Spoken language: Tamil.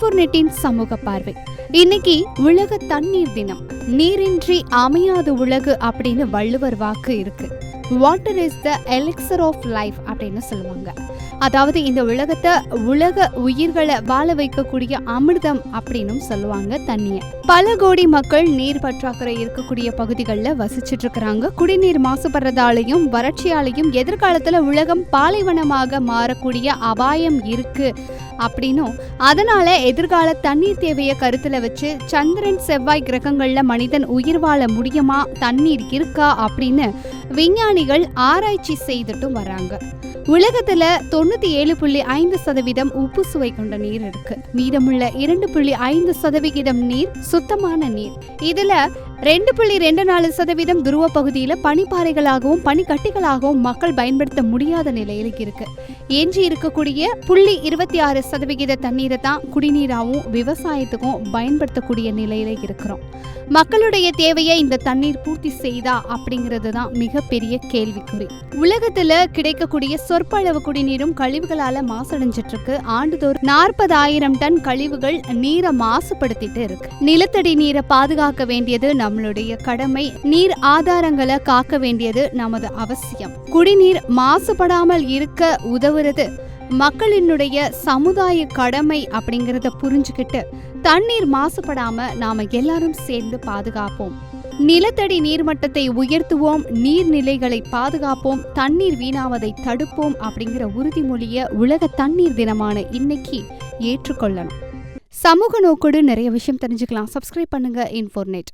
இன்ஃபோநெட்டின் சமூக பார்வை. இன்னைக்கு உலக தண்ணீர் தினம். நீரின்றி அமையாத உலகு அப்படின்னு வள்ளுவர் வாக்கு இருக்கு. Water is the elixir of life அப்படின்னு சொல்லுவாங்க. அதாவது இந்த உலகத்தை உலக உயிர்களை வாழ வைக்கக்கூடிய அமிர்தம் அப்படின்னும் சொல்லுவாங்க தண்ணியை. பல கோடி மக்கள் நீர் பற்றாக்குறை இருக்கக்கூடிய பகுதிகளில் வசிச்சுட்டு இருக்கிறாங்க. குடிநீர் மாசுபடுறதாலையும் வறட்சியாலையும் எதிர்காலத்தில் உலகம் பாலைவனமாக மாறக்கூடிய அபாயம் இருக்கு. அப்படின்னும். அதனால எதிர்கால தண்ணீர் தேவையை கருத்துல வச்சு சந்திரன் செவ்வாய் கிரகங்கள்ல மனிதன் உயிர் வாழ முடியுமா? தண்ணீர் இருக்கா? அப்படின்னு விஞ்ஞானிகள் ஆராய்ச்சி செய்துட்டும் வராங்க. உலகத்துல தொண்ணூத்தி ஏழு புள்ளி ஐந்து சதவீதம் உப்பு சுவை கொண்ட நீர் இருக்கு. மீதமுள்ள இரண்டு புள்ளி ஐந்து சதவிகிதம் நீர் சுத்தமான நீர். இதுல ரெண்டு புள்ளி ரெண்டு நாலு சதவீதம் துருவ பகுதியில பனிப்பாறைகளாகவும் பனிக்கட்டிகளாகவும் மக்கள் பயன்படுத்த முடியாத நிலையில இருக்கு. எஞ்சி இருக்கக்கூடிய புள்ளி இருபத்தி ஆறு சதவிகித தண்ணீரை தான் குடிநீராகவும் விவசாயத்துக்கும் பயன்படுத்தக்கூடிய நிலையில இருக்கிறோம். மக்களுடைய தேவையை இந்த தண்ணீர் பூர்த்தி செய்தா அப்படிங்கிறது தான் மிகப்பெரிய கேள்விக்குறி. உலகத்துல கிடைக்கக்கூடிய சொற்பளவு குடிநீரும் கழிவுகளால மாசடைஞ்சிட்டு இருக்கு ஆண்டுதோறும் நாற்பதாயிரம் டன் கழிவுகள் நீரை மாசுபடுத்திட்டு இருக்கு. நிலத்தடி நீரை பாதுகாக்க வேண்டியது நம்மளுடைய கடமை நீர் ஆதாரங்களை காக்க வேண்டியது நமது அவசியம். குடிநீர் மாசுபடாமல் இருக்க உதவுறது மக்களினுடைய சமுதாய கடமை அப்படிங்கறத புரிஞ்சுக்கிட்டு தண்ணீர் மாசுபடாம நாம எல்லாரும் சேர்ந்து பாதுகாப்போம். நிலத்தடி நீர்மட்டத்தை உயர்த்துவோம் நீர்நிலைகளை பாதுகாப்போம் தண்ணீர் வீணாவதை தடுப்போம் அப்படிங்கிற உறுதிமொழிய உலக தண்ணீர் தினமான இன்னைக்கு ஏற்றுக்கொள்ளணும். சமூக நோக்கோடு நிறைய விஷயம் தெரிஞ்சுக்கலாம். சப்ஸ்கிரைப் பண்ணுங்க இன்ஃபோர்நெட்.